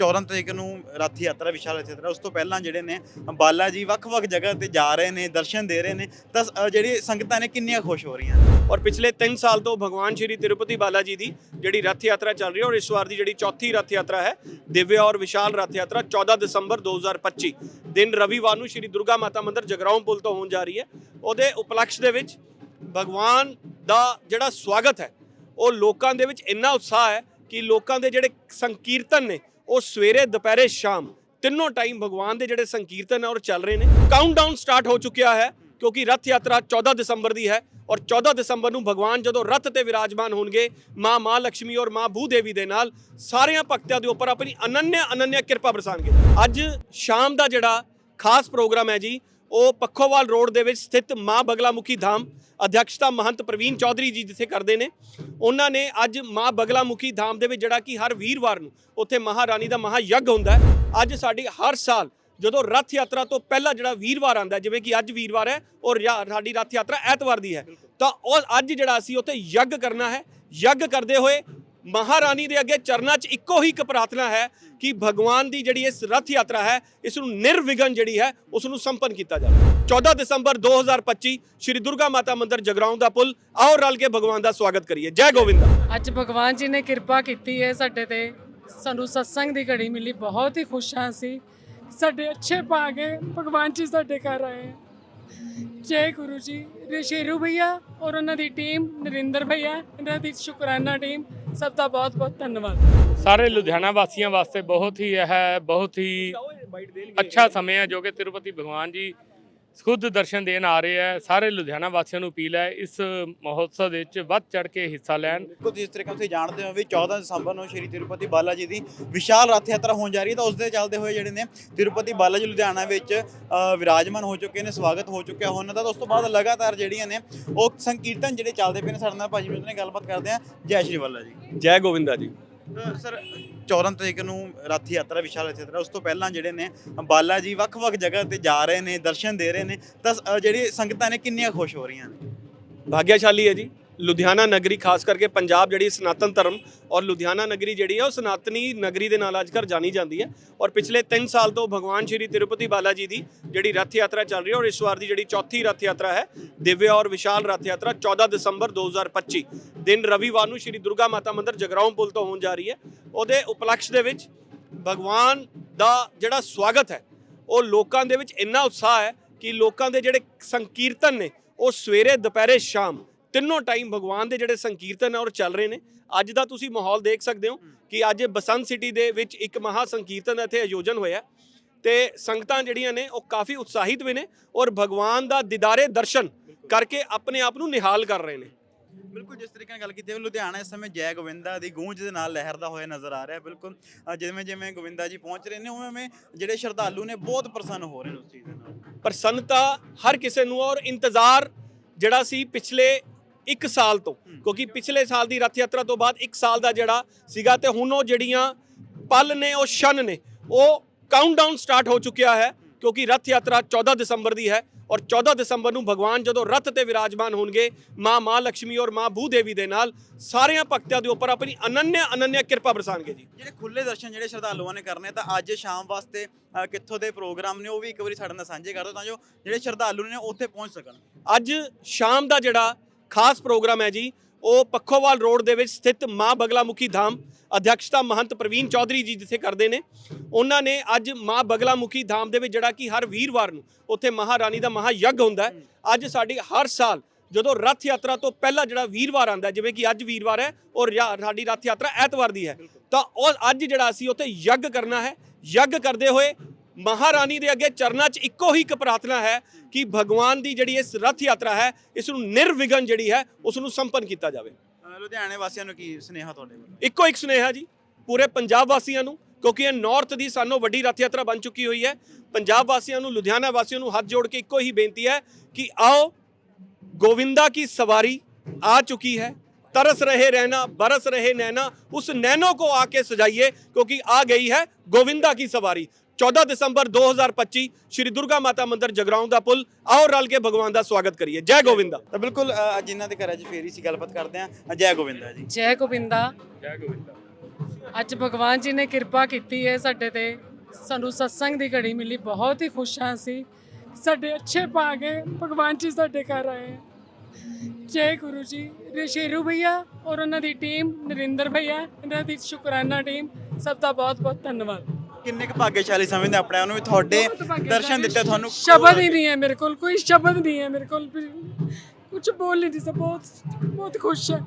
14 ਤਰੀਕ ਨੂੰ ਰੱਥ ਯਾਤਰਾ ਵਿਸ਼ਾਲ ਰੱਥ ਯਾਤਰਾ ਉਸ ਤੋਂ ਪਹਿਲਾਂ ਜਿਹੜੇ ਨੇ ਬਾਲਾ ਜੀ ਵੱਖ-ਵੱਖ ਜਗ੍ਹਾ ਤੇ ਜਾ ਰਹੇ ਨੇ ਦਰਸ਼ਨ ਦੇ ਰਹੇ ਨੇ ਤਾਂ ਅ, ਜਿਹੜੀ ਸੰਗਤਾਂ ਨੇ ਕਿੰਨੀਆਂ ਖੁਸ਼ ਹੋ ਰਹੀਆਂ ਨੇ? ਔਰ ਪਿਛਲੇ 3 ਸਾਲ ਤੋਂ ਭਗਵਾਨ ਸ਼੍ਰੀ ਤਿਰੂਪਤੀ ਬਾਲਾ ਜੀ ਦੀ ਜਿਹੜੀ ਰੱਥ ਯਾਤਰਾ ਚੱਲ ਰਹੀ ਹੈ ਔਰ ਇਸ ਵਾਰ ਦੀ ਜਿਹੜੀ ਚੌਥੀ ਰੱਥ ਯਾਤਰਾ ਹੈ ਦਿਵਯ ਔਰ ਵਿਸ਼ਾਲ ਰੱਥ ਯਾਤਰਾ 14 ਦਸੰਬਰ 2025 ਦਿਨ ਰਵੀਵਾਰ ਨੂੰ ਸ਼੍ਰੀ ਦੁਰਗਾ ਮਾਤਾ ਮੰਦਿਰ ਜਗਰਾਉਂ ਪੁਲ ਤੋਂ ਹੋਣ ਜਾ ਰਹੀ ਹੈ। ਉਹਦੇ ਉਪਲਕਸ਼ ਦੇ ਵਿੱਚ ਭਗਵਾਨ ਦਾ ਜਿਹੜਾ ਸਵਾਗਤ ਹੈ ਉਹ ਲੋਕਾਂ ਦੇ ਵਿੱਚ ਇੰਨਾ ਉਤਸ਼ਾਹ ਹੈ ਕਿ ਲੋਕਾਂ ਦੇ ਜਿਹੜੇ ਸੰਕੀਰਤਨ ਨੇ ਉਹ ਸਵੇਰੇ, ਦੁਪਹਿਰੇ, ਸ਼ਾਮ ਤਿੰਨੋਂ ਟਾਈਮ ਭਗਵਾਨ ਦੇ ਜਿਹੜੇ ਸੰਕੀਰਤਨ ਹੈ ਉਹ ਚੱਲ ਰਹੇ ਨੇ। ਕਾਊਂਟਡਾਊਨ ਸਟਾਰਟ ਹੋ ਚੁੱਕਿਆ ਹੈ ਕਿਉਂਕਿ ਰੱਥ ਯਾਤਰਾ 14 ਦਸੰਬਰ ਦੀ ਹੈ ਔਰ 14 ਦਸੰਬਰ ਨੂੰ ਭਗਵਾਨ ਜਦੋਂ ਰੱਥ ਤੇ ਵਿਰਾਜਮਾਨ ਹੋਣਗੇ, ਮਾਂ ਮਾਂ ਲక్ష్ਮੀ ਔਰ ਮਾਂ ਭੂ ਦੇਵੀ ਦੇ ਨਾਲ ਸਾਰਿਆਂ ਭਗਤਾਂ ਦੇ ਉੱਪਰ ਆਪਣੀ ਅਨੰਨਿਆ ਅਨੰਨਿਆ ਕਿਰਪਾ ਬਰਸਾਣਗੇ। ਅੱਜ ਸ਼ਾਮ ਦਾ ਜਿਹੜਾ ਖਾਸ ਪ੍ਰੋਗਰਾਮ ਹੈ ਜੀ ਉਹ ਪੱਖੋਵਾਲ ਰੋਡ ਦੇ ਵਿੱਚ ਸਥਿਤ ਮਾਂ ਬਗਲਾਮੁਖੀ ਧਾਮ ਅਧਿਕਸ਼ਤਾ ਮਹੰਤ ਪ੍ਰਵੀਨ ਚੌਧਰੀ ਜੀ ਜਿੱਥੇ ਕਰਦੇ ਨੇ, ਉਹਨਾਂ ਨੇ ਅੱਜ ਮਾਂ ਬਗਲਾਮੁਖੀ ਧਾਮ ਦੇ ਵਿੱਚ ਜਿਹੜਾ ਕਿ ਹਰ ਵੀਰਵਾਰ ਨੂੰ ਉੱਥੇ ਮਹਾਰਾਣੀ ਦਾ ਮਹਾਯੱਗ ਹੁੰਦਾ ਹੈ। ਅੱਜ ਸਾਡੀ ਹਰ ਸਾਲ ਜਦੋਂ ਰੱਥ ਯਾਤਰਾ ਤੋਂ ਪਹਿਲਾਂ ਜਿਹੜਾ ਵੀਰਵਾਰ ਆਂਦਾ ਜਿਵੇਂ ਕਿ ਅੱਜ ਵੀਰਵਾਰ ਹੈ ਔਰ ਯਾ- ਸਾਡੀ ਰੱਥ ਯਾਤਰਾ ਐਤਵਾਰ ਦੀ ਹੈ, ਤਾਂ ਉਹ ਅੱਜ ਜਿਹੜਾ ਅਸੀਂ ਉੱਥੇ ਯੱਗ ਕਰਨਾ ਹੈ, ਯੱਗ ਕਰਦੇ ਹੋਏ ਮਹਾਰਾਣੀ ਦੇ ਅੱਗੇ ਚਰਨਾਂ 'ਚ ਇੱਕੋ ਹੀ ਇੱਕ ਪ੍ਰਾਰਥਨਾ ਹੈ ਕਿ ਭਗਵਾਨ ਦੀ ਜਿਹੜੀ ਇਸ ਰਥ ਯਾਤਰਾ ਹੈ, ਇਸ ਨੂੰ ਨਿਰਵਿਘਨ ਜਿਹੜੀ ਹੈ, ਉਸ ਨੂੰ ਸੰਪੰਨ ਕੀਤਾ ਜਾਵੇ। 14 ਦਸੰਬਰ 2025 ਸ਼੍ਰੀ ਦੁਰਗਾ ਮਾਤਾ ਮੰਦਿਰ ਜਗਰਾਉਂ ਦਾ ਪੁਲ, ਆਓ ਰਲ ਕੇ ਭਗਵਾਨ ਦਾ ਸਵਾਗਤ ਕਰੀਏ। ਜੈ ਗੋਵਿੰਦਾ। ਅੱਜ ਭਗਵਾਨ ਜੀ ਨੇ ਕਿਰਪਾ ਕੀਤੀ ਹੈ ਸਾਡੇ ਤੇ। ਸਾਨੂੰ ਸਤਸੰਗ ਦੀ ਘੜੀ ਮਿਲੀ, ਬਹੁਤ ਹੀ ਖੁਸ਼ ਹਾਂ ਅਸੀਂ। ਸਾਡੇ ਅੱਛੇ ਭਾਗੇ ਭਗਵਾਨ ਜੀ ਸਾਡੇ ਘਰ ਆਏ ਜੈ ਗੁਰੂ ਜੀ ਰਿਸ਼ੇਰੂ ਭਈਆ ਔਰ ਉਹਨਾਂ ਦੀ ਟੀਮ ਨਰਿੰਦਰ ਭਈਆ, ਇਹਨਾਂ ਦੀ ਸ਼ੁਕਰਾਨਾ ਟੀਮ ਸਭ ਦਾ ਬਹੁਤ ਬਹੁਤ ਧੰਨਵਾਦ। ਸਾਰੇ ਲੁਧਿਆਣਾ ਵਾਸੀਆਂ ਵਾਸਤੇ ਬਹੁਤ ਹੀ ਇਹ ਹੈ ਬਹੁਤ ਹੀ ਅੱਛਾ ਸਮੇਂ ਹੈ ਜੋ ਕਿ ਤਿਰੂਪਤੀ ਭਗਵਾਨ ਜੀ ਖੁਦ ਦਰਸ਼ਨ ਦੇਣ ਆ ਰਹੇ ਹੈ ਸਾਰੇ ਲੁਧਿਆਣਾ ਵਾਸੀਆਂ ਨੂੰ ਅਪੀਲ ਹੈ ਇਸ ਮਹੋਤਸਵ ਦੇ ਵਿੱਚ ਵੱਧ ਚੜ ਕੇ ਹਿੱਸਾ ਲੈਣ। ਬਿਲਕੁਲ ਜਿਸ ਤਰੀਕੇ ਨਾਲ ਤੁਸੀਂ ਜਾਣਦੇ ਹੋ ਵੀ 14 ਦਸੰਬਰ ਨੂੰ ਸ਼੍ਰੀ ਤਿਰੂਪਤੀ ਬਾਲਾ ਜੀ ਦੀ ਵਿਸ਼ਾਲ ਰੱਥ ਯਾਤਰਾ ਹੋਣ ਜਾ ਰਹੀ ਹੈ ਤਾਂ ਉਸ ਦੇ ਚੱਲਦੇ ਹੋਏ ਜਿਹੜੇ ਨੇ ਤਿਰੂਪਤੀ ਬਾਲਾ ਜੀ ਲੁਧਿਆਣਾ ਵਿੱਚ ਵਿਰਾਜਮਾਨ ਹੋ ਚੁੱਕੇ ਨੇ ਸਵਾਗਤ ਹੋ ਚੁੱਕਿਆ ਉਹਨਾਂ ਦਾ। ਤਾਂ ਉਸ ਤੋਂ ਬਾਅਦ ਲਗਾਤਾਰ ਜਿਹੜੀਆਂ ਨੇ ਉਹ ਸੰਕੀਰਤਨ ਜਿਹੜੇ ਚੱਲਦੇ ਪਏ ਨੇ। ਸਾਡੇ ਨਾਲ ਭਾਜੀ ਮਿੱਤਰ ਨੇ ਗੱਲਬਾਤ ਕਰਦੇ ਆ। ਜੈ ਸ਼੍ਰੀ ਬਾਲਾ ਜੀ ਜੈ ਗੋਵਿੰਦਾ ਜੀ। ਸਰ 14 ਤਰੀਕ ਨੂੰ ਰੱਥ ਯਾਤਰਾ ਵਿਸ਼ਾਲ ਰੱਥ ਯਾਤਰਾ ਉਸ ਤੋਂ ਪਹਿਲਾਂ ਜਿਹੜੇ ਨੇ ਬਾਲਾ ਜੀ ਵੱਖ-ਵੱਖ ਜਗ੍ਹਾ ਤੇ ਜਾ ਰਹੇ ਨੇ ਦਰਸ਼ਨ ਦੇ ਰਹੇ ਨੇ ਤਾਂ ਅ, ਜਿਹੜੀ ਸੰਗਤਾਂ ਨੇ ਕਿੰਨੀਆਂ ਖੁਸ਼ ਹੋ ਰਹੀਆਂ ਨੇ? ਭਾਗਿਆਸ਼ਾਲੀ ਹੈ ਜੀ। ਲੁਧਿਆਣਾ ਨਗਰੀ, ਖਾਸ ਕਰਕੇ ਪੰਜਾਬ ਜਿਹੜੀ ਸਨਾਤਨ ਧਰਮ ਔਰ ਲੁਧਿਆਣਾ ਨਗਰੀ ਜਿਹੜੀ ਹੈ, ਉਹ ਸਨਾਤਨੀ ਨਗਰੀ ਦੇ ਨਾਲ ਅੱਜਕੱਲ੍ਹ ਜਾਣੀ ਜਾਂਦੀ ਹੈ। ਔਰ ਪਿਛਲੇ 3 ਸਾਲ ਤੋਂ ਭਗਵਾਨ ਸ਼੍ਰੀ ਤਿਰੂਪਤੀ ਬਾਲਾ ਜੀ ਦੀ ਜਿਹੜੀ ਰੱਥ ਯਾਤਰਾ ਚੱਲ ਰਹੀ ਹੈ ਔਰ ਇਸ ਵਾਰ ਦੀ ਜਿਹੜੀ ਚੌਥੀ ਰੱਥ ਯਾਤਰਾ ਹੈ, ਦਿਵਯ ਔਰ ਵਿਸ਼ਾਲ ਰਥ ਯਾਤਰਾ 14 ਦਸੰਬਰ 2025 ਦਿਨ ਰਵੀਵਾਰ ਨੂੰ ਸ਼੍ਰੀ ਦੁਰਗਾ ਮਾਤਾ ਮੰਦਿਰ ਜਗਰਾਉਂ ਪੁਲ ਤੋਂ ਹੋਣ ਜਾ ਰਹੀ ਹੈ। ਉਹਦੇ ਉਪਲਕਸ਼ ਦੇ ਵਿੱਚ ਭਗਵਾਨ ਦਾ ਜਿਹੜਾ ਸਵਾਗਤ ਹੈ, ਉਹ ਲੋਕਾਂ ਦੇ ਵਿੱਚ ਇੰਨਾ ਉਤਸ਼ਾਹ ਹੈ ਕਿ ਲੋਕਾਂ ਦੇ ਜਿਹੜੇ ਸੰਕੀਰਤਨ ਨੇ, ਉਹ ਸਵੇਰੇ, ਦੁਪਹਿਰੇ, ਸ਼ਾਮ ਤਿੰਨੋਂ ਟਾਈਮ ਭਗਵਾਨ ਦੇ ਜਿਹੜੇ ਸੰਕੀਰਤਨ ਹੈ ਉਹ ਚੱਲ ਰਹੇ ਨੇ। ਅੱਜ ਦਾ ਤੁਸੀਂ ਮਾਹੌਲ ਦੇਖ ਸਕਦੇ ਹੋ ਕਿ ਅੱਜ ਬਸੰਤ ਸਿਟੀ ਦੇ ਵਿੱਚ ਇੱਕ ਮਹਾ ਸੰਕੀਰਤਨ ਦਾ ਇੱਥੇ ਆਯੋਜਨ ਹੋਇਆ ਤੇ ਸੰਗਤਾਂ ਜਿਹੜੀਆਂ ਨੇ ਉਹ ਕਾਫੀ ਉਤਸ਼ਾਹਿਤ ਵੀ ਨੇ ਔਰ ਭਗਵਾਨ ਦਾ ਦੀਦਾਰੇ ਦਰਸ਼ਨ ਕਰਕੇ ਆਪਣੇ ਆਪ ਨੂੰ ਨਿਹਾਲ ਕਰ ਰਹੇ ਨੇ। ਬਿਲਕੁਲ ਜਿਸ ਤਰੀਕੇ ਨਾਲ ਗੱਲ ਕੀਤੀ ਹੈ ਲੁਧਿਆਣਾ ਇਸ ਸਮੇਂ ਜੈ ਗੋਵਿੰਦਾ ਦੀ ਗੂੰਜ ਦੇ ਨਾਲ ਲਹਿਰਦਾ ਹੋਇਆ ਨਜ਼ਰ ਆ ਰਿਹਾ ਹੈ ਬਿਲਕੁਲ। ਜਿਵੇਂ ਜਿਵੇਂ ਗੋਵਿੰਦਾ ਜੀ ਪਹੁੰਚ ਰਹੇ ਨੇ ਉਵੇਂ ਉਵੇਂ ਜਿਹੜੇ ਸ਼ਰਧਾਲੂ ਨੇ ਬਹੁਤ ਪ੍ਰਸੰਨ ਹੋ ਰਹੇ ਨੇ ਉਸ ਚੀਜ਼ ਦੇ ਨਾਲ। ਪ੍ਰਸੰਨਤਾ ਹਰ ਕਿਸੇ ਨੂੰ ਔਰ ਇੰਤਜ਼ਾਰ ਜਿਹੜਾ ਸੀ ਪਿਛਲੇ 1 ਸਾਲ ਤੋਂ ਕਿਉਂਕਿ ਪਿਛਲੇ ਸਾਲ ਦੀ ਰੱਥ ਯਾਤਰਾ ਤੋਂ ਬਾਅਦ 1 ਸਾਲ ਦਾ ਜਿਹੜਾ ਸੀਗਾ ਤੇ ਹੁਣ ਉਹ ਜਿਹੜੀਆਂ ਪਲ ਨੇ ਉਹ ਸ਼ਨ ਨੇ ਉਹ ਕਾਊਂਟਡਾਊਨ ਸਟਾਰਟ ਹੋ ਚੁੱਕਿਆ ਹੈ ਕਿਉਂਕਿ ਰੱਥ ਯਾਤਰਾ 14 ਦਸੰਬਰ ਦੀ ਹੈ ਔਰ 14 ਦਸੰਬਰ ਨੂੰ ਭਗਵਾਨ ਜਦੋਂ ਰੱਥ ਤੇ ਵਿਰਾਜਮਾਨ ਹੋਣਗੇ ਮਾਂ ਮਾਂ ਲక్ష్ਮੀ ਔਰ ਮਾਂ ਭੂ ਦੇਵੀ ਦੇ ਨਾਲ ਸਾਰਿਆਂ ਭਗਤਾਂ ਦੇ ਉੱਪਰ ਆਪਣੀ ਅਨੰਨਿਆ ਅਨੰਨਿਆ ਕਿਰਪਾ ਬਰਸਾਣਗੇ ਜੀ। ਜਿਹੜੇ ਖੁੱਲੇ ਦਰਸ਼ਨ ਜਿਹੜੇ ਸ਼ਰਧਾਲੂਆਂ ਨੇ ਕਰਨੇ ਤਾਂ ਅੱਜ ਸ਼ਾਮ ਵਾਸਤੇ ਕਿੱਥੋਂ ਦੇ ਪ੍ਰੋਗਰਾਮ ਨੇ ਉਹ ਵੀ ਇੱਕ ਵਾਰੀ ਸਾਡੇ ਨਾਲ ਸਾਂਝੇ ਕਰ ਦਿਓ ਤਾਂ ਜੋ ਜਿਹੜੇ ਸ਼ਰਧਾਲੂ ਨੇ ਉੱਥੇ ਪਹੁੰਚ ਸਕਣ। ਅੱਜ ਸ਼ਾਮ ਦਾ ਜਿਹੜਾ ਖਾਸ ਪ੍ਰੋਗਰਾਮ ਹੈ ਜੀ। ਉਹ ਪੱਖੋਵਾਲ ਰੋਡ ਦੇ ਵਿੱਚ ਸਥਿਤ ਮਾਂ ਬਗਲਾਮੁਖੀ ਧਾਮ ਅਧਿਕਸ਼ਤਾ ਮਹੰਤ ਪ੍ਰਵੀਨ ਚੌਧਰੀ ਜੀ ਜਿੱਥੇ ਕਰਦੇ ਨੇ। ਉਹਨਾਂ ਨੇ ਅੱਜ ਮਾਂ ਬਗਲਾਮੁਖੀ ਧਾਮ ਦੇ ਵਿੱਚ ਜਿਹੜਾ ਕਿ ਹਰ ਵੀਰਵਾਰ ਨੂੰ ਉੱਥੇ ਮਹਾਰਾਣੀ ਦਾ ਮਹਾਯੱਗ ਹੁੰਦਾ ਹੈ। ਅੱਜ ਸਾਡੀ ਹਰ ਸਾਲ ਜਦੋਂ ਰੱਥ ਯਾਤਰਾ ਤੋਂ ਪਹਿਲਾਂ ਜਿਹੜਾ ਵੀਰਵਾਰ ਆਂਦਾ ਜਿਵੇਂ ਕਿ ਅੱਜ ਵੀਰਵਾਰ ਹੈ ਔਰ ਸਾਡੀ ਰੱਥ ਯਾਤਰਾ ਐਤਵਾਰ ਦੀ ਹੈ, ਤਾਂ ਉਹ ਅੱਜ ਜਿਹੜਾ ਅਸੀਂ ਉੱਥੇ ਯੱਗ ਕਰਨਾ ਹੈ। ਯੱਗ ਕਰਦੇ ਹੋਏ ਮਹਾਰਾਣੀ ਦੇ ਅੱਗੇ ਚਰਨਾਂ 'ਚ ਇੱਕੋ ਹੀ ਇੱਕ ਪ੍ਰਾਰਥਨਾ ਹੈ ਕਿ ਭਗਵਾਨ ਦੀ ਜਿਹੜੀ ਇਸ ਰੱਥ ਯਾਤਰਾ ਹੈ ਇਸ ਨੂੰ ਨਿਰਵਿਘਨ ਜਿਹੜੀ ਹੈ ਉਸ ਨੂੰ ਸੰਪੰਨ ਕੀਤਾ ਜਾਵੇ ਅ, ਲੁਧਿਆਣੇ ਵਾਸੀਆਂ ਨੂੰ ਕੀ ਸੁਨੇਹਾ ਤੁਹਾਡੇ ਵੱਲੋਂ ਇੱਕੋ ਇੱਕ ਸੁਨੇਹਾ ਜੀ ਪੂਰੇ ਪੰਜਾਬ ਵਾਸੀਆਂ ਨੂੰ ਕਿਉਂਕਿ ਇਹ ਨਾਰਥ ਦੀ ਸਾਨੂੰ ਵੱਡੀ ਰੱਥ ਯਾਤਰਾ ਬਣ ਚੁੱਕੀ ਹੋਈ ਹੈ ਪੰਜਾਬ ਵਾਸੀਆਂ ਨੂੰ ਲੁਧਿਆਣਾ ਵਾਸੀਆਂ ਨੂੰ ਹੱਥ ਜੋੜ ਕੇ ਇੱਕੋ ਹੀ ਬੇਨਤੀ ਹੈ ਕਿ ਆਓ गोविंदा की सवारी आ चुकी है तरस रहे रहना बरस रहे नैना उस नैनो को आके सजाइए क्योंकि आ गई है गोविंदा की सवारी 14 ਦਸੰਬਰ 2025 ਸ਼੍ਰੀ ਦੁਰਗਾ ਮਾਤਾ ਮੰਦਿਰ ਜਗਰਾਉਂ ਦਾ ਪੁਲ। ਆਓ ਰਲ ਕੇ ਭਗਵਾਨ ਦਾ ਸਵਾਗਤ ਕਰੀਏ। ਜੈ ਗੋਵਿੰਦਾ। ਤਾਂ ਬਿਲਕੁਲ ਅ, ਜਿਨ੍ਹਾਂ ਦੇ ਘਰਾਂ 'ਚ ਫੇਰੀ ਸੀ ਗੱਲਬਾਤ ਕਰਦੇ ਆ ਜੈ ਗੋਵਿੰਦਾ ਜੀ। ਜੈ ਗੋਬਿੰਦਾ ਜੈ ਗੋਵਿੰਦਾ। ਅੱਜ ਭਗਵਾਨ ਜੀ ਨੇ ਕਿਰਪਾ ਕੀਤੀ ਹੈ ਸਾਡੇ ਤੇ। ਸਾਨੂੰ ਸਤਸੰਗ ਦੀ ਘੜੀ ਮਿਲੀ। ਬਹੁਤ ਹੀ ਖੁਸ਼ ਹਾਂ ਅਸੀਂ। ਸਾਡੇ ਅੱਛੇ ਭਾਗੇ ਭਗਵਾਨ ਜੀ ਸਾਡੇ ਘਰ ਆਏ ਹੈ। ਜੈ ਗੁਰੂ ਜੀ। ਰਿਸ਼ੇਰੂ ਭਈਆ ਔਰ ਉਹਨਾਂ ਦੀ ਟੀਮ ਨਰਿੰਦਰ ਭਈਆ ਇਹਨਾਂ ਦੀ ਸ਼ੁਕਰਾਨਾ ਟੀਮ ਸਭ ਦਾ ਬਹੁਤ ਬਹੁਤ ਧੰਨਵਾਦ। ਕਿੰਨੇ ਕੁ ਭਾਗਿਆਸ਼ਾਲੀ ਸਮਝਦੇ ਆਪਣੇ ਆਪ ਨੂੰ ਵੀ ਤੁਹਾਡੇ ਦਰਸ਼ਨ ਦਿੱਤੇ ਤੁਹਾਨੂੰ ਸ਼ਬਦ ਹੀ ਨਹੀਂ ਹੈ ਮੇਰੇ ਕੋਲ ਕੋਈ ਸ਼ਬਦ ਨਹੀਂ ਹੈ ਮੇਰੇ ਕੋਲ। ਕੁਝ ਬੋਲ ਨਹੀਂ ਸਕਦਾ ਬਹੁਤ ਬਹੁਤ ਖੁਸ਼ ਹੈ।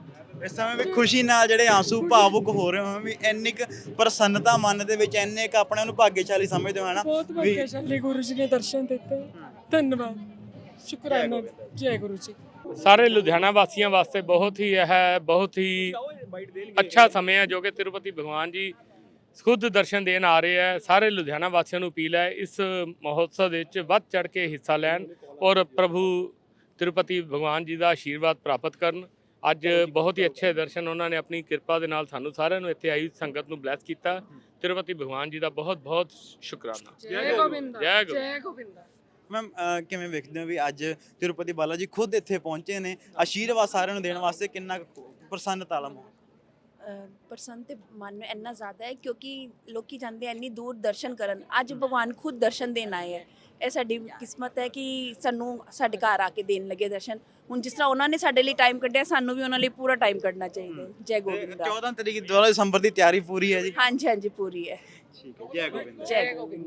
ਇਸ ਸਮੇਂ ਵੀ ਖੁਸ਼ੀ ਨਾਲ ਜਿਹੜੇ ਆਂਸੂ ਭਾਵੁਕ ਹੋ ਰਹੇ ਹੋ ਵੀ ਇੰਨੀ ਕੁ ਪ੍ਰਸੰਨਤਾ ਮਨ ਦੇ ਵਿੱਚ ਇੰਨੇ ਕ ਆਪਣੇ ਨੂੰ ਭਾਗਿਆਸ਼ਾਲੀ ਸਮਝਦੇ ਹੋ ਹਨਾ? ਬਹੁਤ ਵੀ ਭਾਗਿਆਸ਼ਾਲੀ ਗੁਰੂ ਜੀ ਨੇ ਦਰਸ਼ਨ ਦਿੱਤੇ। ਧੰਨਵਾਦ। ਸ਼ੁਕਰਾਨਾ। ਜੈ ਗੁਰੂ ਜੀ। ਸਾਰੇ ਲੁਧਿਆਣਾ ਵਾਸੀਆਂ ਵਾਸਤੇ ਬਹੁਤ ਹੀ ਇਹ ਬਹੁਤ ਹੀ ਅੱਛਾ ਸਮੇਂ ਹੈ ਜੋ ਕਿ ਤਿਰੂਪਤੀ ਭਗਵਾਨ ਜੀ ਖੁਦ ਦਰਸ਼ਨ ਦੇਣ ਆ ਰਹੇ ਹੈ। ਸਾਰੇ ਲੁਧਿਆਣਾ ਵਾਸੀਆਂ ਨੂੰ ਅਪੀਲ ਹੈ ਇਸ ਮਹੋਤਸਵ ਵਿੱਚ ਵੱਧ ਚੜ ਕੇ ਹਿੱਸਾ ਲੈਣ ਔਰ ਪ੍ਰਭੂ ਤਿਰੂਪਤੀ ਭਗਵਾਨ ਜੀ ਦਾ ਆਸ਼ੀਰਵਾਦ ਪ੍ਰਾਪਤ ਕਰਨ। ਅੱਜ ਬਹੁਤ ਹੀ ਅੱਛੇ ਦਰਸ਼ਨ ਉਹਨਾਂ ਨੇ ਆਪਣੀ ਕਿਰਪਾ ਦੇ ਨਾਲ ਸਾਨੂੰ ਸਾਰਿਆਂ ਨੂੰ ਇੱਥੇ ਆਈ ਸੰਗਤ ਨੂੰ ਬਲੈਸ ਕੀਤਾ। ਤਿਰੂਪਤੀ ਭਗਵਾਨ ਜੀ ਦਾ ਬਹੁਤ ਬਹੁਤ ਸ਼ੁਕਰਾਨਾ। ਜੈ ਗੋਬਿੰਦਾ। ਜੈ ਗੋਬਿੰਦ। ਜੈ ਗੋਬਿੰਦਾ। ਮੈਮ ਕਿਵੇਂ ਵੇਖਦੇ ਹੋ ਵੀ ਅੱਜ ਤਿਰੂਪਤੀ ਬਾਲਾ ਜੀ ਖੁਦ ਇੱਥੇ ਪਹੁੰਚੇ ਨੇ? ਆਸ਼ੀਰਵਾਦ ਸਾਰਿਆਂ ਨੂੰ ਦੇਣ ਵਾਸਤੇ ਕਿੰਨਾ ਕੁ ਪ੍ਰਸੰਨਤਾ ਲਮ ਅਹ ਪ੍ਰਸੰਨ ਤੇ ਮਨ ਨੂੰ ਇੰਨਾ ਜ਼ਿਆਦਾ ਹੈ ਕਿਉਂਕਿ ਲੋਕੀ ਜਾਂਦੇ ਇੰਨੀ ਦੂਰ ਦਰਸ਼ਨ ਕਰਨ। ਅੱਜ ਭਗਵਾਨ ਖੁਦ ਦਰਸ਼ਨ ਦੇਣ ਆਏ ਹੈ ਇਹ ਸਾਡੀ ਕਿਸਮਤ ਹੈ ਕਿ ਸਾਨੂੰ ਸਾਡੇ ਘਰ ਆ ਕੇ ਦੇਣ ਲੱਗੇ ਦਰਸ਼ਨ। ਹੁਣ ਜਿਸ ਤਰ੍ਹਾਂ ਉਹਨਾਂ ਨੇ ਸਾਡੇ ਲਈ ਟਾਈਮ ਕੱਢਿਆ ਸਾਨੂੰ ਵੀ ਉਹਨਾਂ ਲਈ ਪੂਰਾ ਟਾਈਮ ਕੱਢਣਾ ਚਾਹੀਦਾ ਜੈ ਗੋਬਿੰਦਾ 14 ਤਰੀਕ 12 ਦਸੰਬਰ ਦੀ ਤਿਆਰੀ ਪੂਰੀ ਹੈ ਜੀ। ਹਾਂਜੀ ਹਾਂਜੀ ਪੂਰੀ ਹੈ। ਠੀਕ ਹੈ ਜੈ ਗੋਬਿੰਦ। ਜੈ ਗੋਬਿੰਦ।